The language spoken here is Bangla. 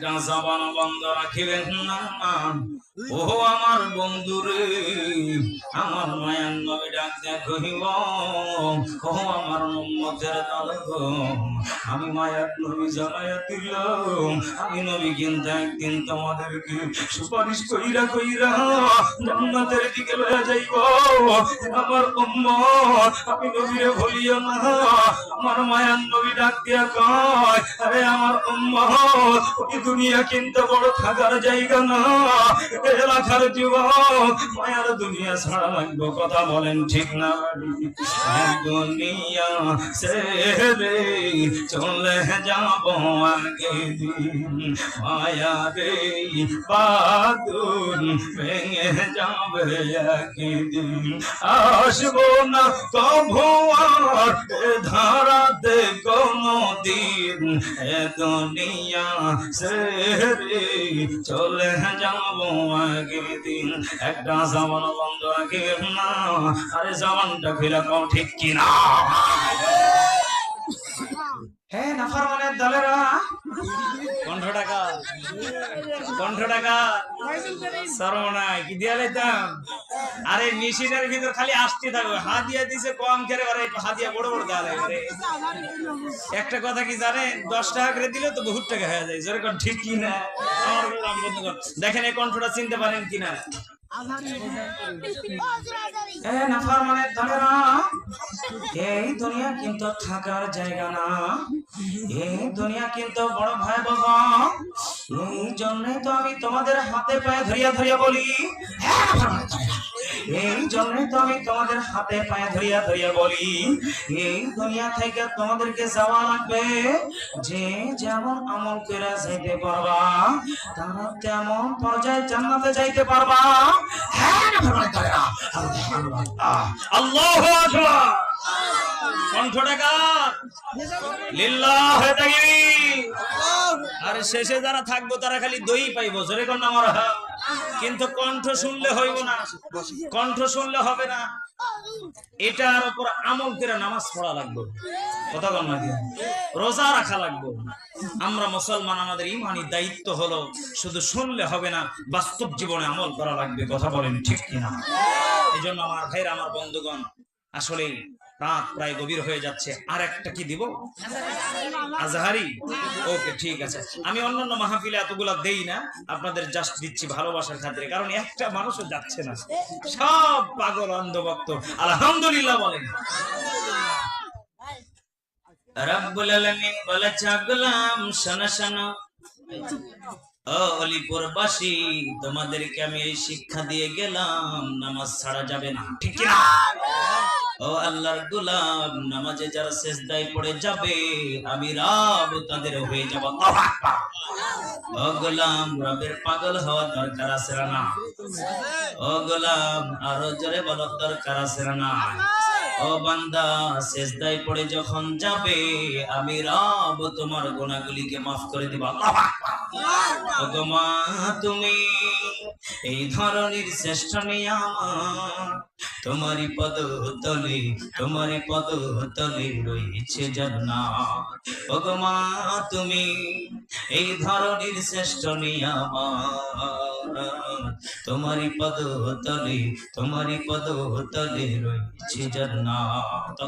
জবান বন্ধ রাখিবেন না। ও আমার বন্ধু রে আমার মায়ার নবী ডাক কহিব ও আমার উম্মতের দল আমি মায়ার নবী জানাইয়া দিলাম আমি নবী কিন্তু একদিন তোমাদেরকে সুপারিশ কইরা কইরা জান্নাতের দিকে লয়ে যাইব। আমার উম্মত, আমি নবীরে ভুলিও না। আমার মায়ার নবী ডাক দিয়া কয়, আরে আমার উম্মত দুনিয়া কিন্তু বড় থাকার জায়গা না। এলাকার যুবক মায়ার দুনিয়া ছাড়া লাগবো কথা বলেন ঠিক না। এ দুনিয়া ছেড়ে চলে যাব আগে দিন। মায়া রে ভেঙে যাবে একদিন আসব না কভু আর ধারাতে কোনো দিন এ দুনিয়া সেরে চলে যাব একদিন একটা জামান বন্ধ আগে না, আরে জামানটা ফিরে কম ঠিক কিনা? হ্যাঁ নাফারমানের দলেরা কণ্ঠ টাকা কণ্ঠ টাকা কি দিয়া লাইতাম? আরে মেশিনের ভিতর খালি আসতে থাকবে দিছে কম করে আরে একটু বড় বড় দেওয়া একটা কথা কি জানেন? দশ টাকা করে দিলে তো বহুত টাকা হয়ে যায়। যেরকম ঠিক কি না? আমার দেখেন এই কণ্ঠটা চিনতে পারেন কিনা এ নাফরমানের দলেরা, এই দুনিয়া কিন্তু থাকার জায়গা না। এই দুনিয়া কিন্তু বড় ভাই ভয়াবহ। এই জন্যই তো আমি তোমাদের হাতে পায়ে ধরিয়া ধরিয়া বলি এই জন্যই তো আমি তোমাদের হাতে পায়ে ধরিয়া ধরিয়া বলি, এই দুনিয়া থেকে তোমাদেরকে যাওয়া লাগবে। যে যেমন আমল করে যাইতে পারবা, তারা তেমন পর্যায়ে জান্নাতে যাইতে পারবা। হ্যাঁ আল্লাহ আল্লাহু আর শেষে যারা থাকব, তারা খালি দই পাইবো, জোরে কন্যা আমার কিন্তু কণ্ঠ শুনলে হইব না। কণ্ঠ শুনলে হবে না। এটার উপর আমল করে নামাজ পড়া লাগবে। কথা বল না রোজা রাখা লাগবে। আমরা মুসলমান, আমাদের ইমানি দায়িত্ব হলো শুধু শুনলে হবে না, বাস্তব জীবনে আমল করা লাগবে। কথা বলেন ঠিক কিনা? এই জন্য আমার ভাইরা, আমার বন্ধুগণ আসলে রাত প্রায় গভীর হয়ে যাচ্ছে। আর একটা কি দিব? আজহারি? ওকে ঠিক আছে। আমি অন্যান্য মাহফিলে এতগুলা দেই না আপনাদের জাস্ট দিচ্ছি ভালোবাসার খাতিরে কারণ একটা মানুষও যাচ্ছে না। সব পাগল অন্ধভক্ত। আলহামদুলিল্লাহ বলেন। রব্বুল আলামিন বলে চাগলাম শোনো শোনো। অলিপুরবাসী তোমাদেরকে আমি এই শিক্ষা দিয়ে গেলাম নামাজ ছাড়া যাবে না। ঠিক না ও আল্লাহর গোলাম, নামাজে যারা সেজদায় পড়ে যাবে, আমি রব তাদের হয়ে যাব। ও গোলাম, রবের পাগল হওয়া দরকার আছে না? ও গোলাম, আরও জোরে বলার দরকার আছে না? ও বান্দা সেজদায় পড়ে যখন যাবে আমি রব তোমার গুণাগুলিকে মাফ করে দিব। আল্লাহু। মা তুমি এই ধরনের শ্রেষ্ঠ নিয়ামত তোমারই পদ তলে তোমারই পদ তলে রয়েছে জান্নাত। মা তুমি এই ধরনের শ্রেষ্ঠ নিয়ামা তোমারই পদ তলে তোমারই পদ তলে রয়েছে জান্নাত।